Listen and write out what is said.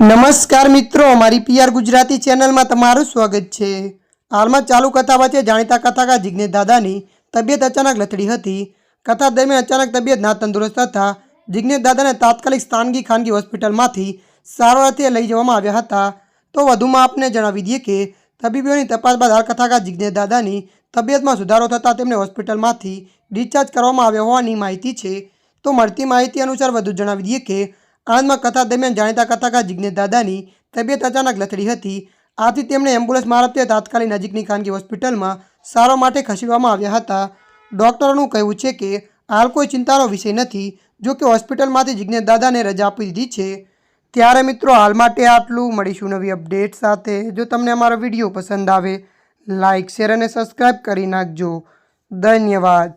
નમસ્કાર મિત્રો, અમારી પીઆર ગુજરાતી ચેનલમાં તમારું સ્વાગત છે. હાલમાં ચાલુ કથા વચ્ચે જાણીતા કથાકાર જિજ્ઞેશ દાદાની તબિયત અચાનક લથડી હતી. કથા દરમિયાન અચાનક તબિયત ના તંદુરસ્ત હતા જિજ્ઞેશ દાદાને તાત્કાલિક સ્થાનગી ખાનગી હોસ્પિટલમાંથી સારવારથી લઈ જવામાં આવ્યા હતા. તો વધુમાં આપને જણાવી દઈએ કે તબીબોની તપાસ બાદ હાલ કથાકાર જિજ્ઞેશ દાદાની તબિયતમાં સુધારો થતાં તેમને હોસ્પિટલમાંથી ડિસ્ચાર્જ કરવામાં આવ્યા હોવાની માહિતી છે. તો મળતી માહિતી અનુસાર વધુ જણાવી દઈએ કે આણંદમાં કથા દરમિયાન જાણીતા કથાકાર જિજ્ઞેશ દાદાની તબિયત અચાનક લથડી હતી. આથી તેમણે એમ્બ્યુલન્સ મારફતે તાત્કાલિક નજીકની ખાનગી હોસ્પિટલમાં સારવાર માટે ખસેડવામાં આવ્યા હતા. ડૉક્ટરોનું કહેવું છે કે હાલ કોઈ ચિંતાનો વિષય નથી, જો કે હોસ્પિટલમાંથી જિજ્ઞેશ દાદાને રજા આપી દીધી છે. ત્યારે મિત્રો હાલ માટે આટલું. મળીશું નવી અપડેટ સાથે. જો તમને અમારો વીડિયો પસંદ આવે લાઇક શેર અને સબસ્ક્રાઈબ કરી નાખજો. ધન્યવાદ.